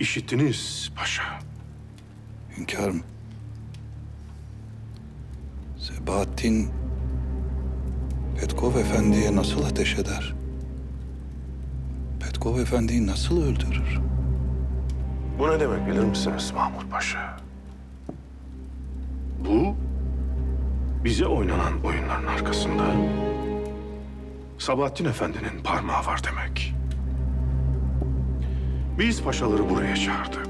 İşittiniz paşa. Hünkârım. Sebahattin Petkov Efendi'ye nasıl ateş eder? Petkov Efendi'yi nasıl öldürür? Bu ne demek bilir misiniz Mahmut Paşa? Bu bize oynanan oyunların arkasında Sabahattin Efendi'nin parmağı var demek. Biz paşaları buraya çağırdık.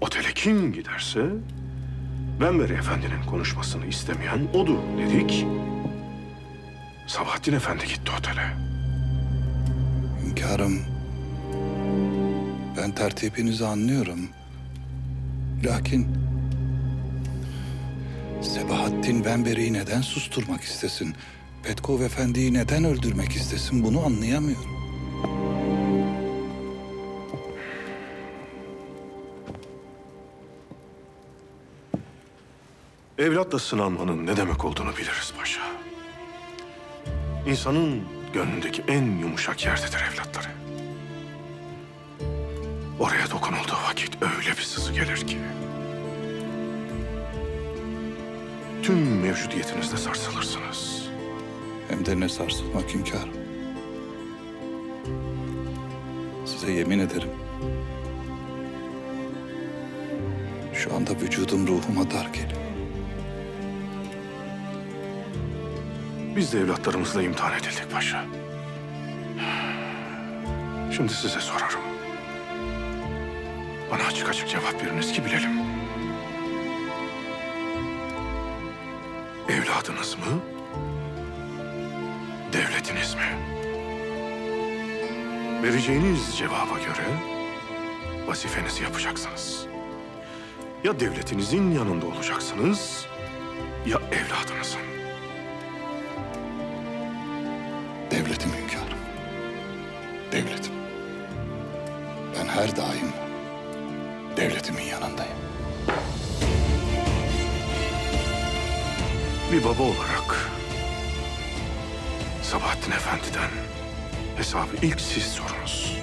Otele kim giderse Benberi Efendi'nin konuşmasını istemeyen odur dedik. Sabahattin Efendi gitti otele. Hünkârım, ben tertibinizi anlıyorum. Lakin Sebahattin Benberi'yi neden susturmak istesin? Petkov Efendi'yi neden öldürmek istesin bunu anlayamıyorum. Evlatla sınanmanın ne demek olduğunu biliriz paşa. İnsanın gönlündeki en yumuşak yerdedir evlatları. Oraya dokunulduğu vakit öyle bir sızı gelir ki... ...tüm mevcudiyetinizde sarsılırsınız. Hem de ne sarsılmak hünkârım. Size yemin ederim. Şu anda vücudum ruhuma dar geliyor. Biz de evlatlarımızla imtihan edildik paşa. Şimdi size sorarım. Bana açık açık cevap veriniz ki bilelim. Evladınız mı? Devletiniz mi? Vereceğiniz cevaba göre vazifenizi yapacaksınız. Ya devletinizin yanında olacaksınız ya evladınızın. Devletim hünkârım. Devletim. Ben her daim devletimin yanındayım. Bir baba olarak Sabahattin Efendi'den hesabı ilk siz sorunuz.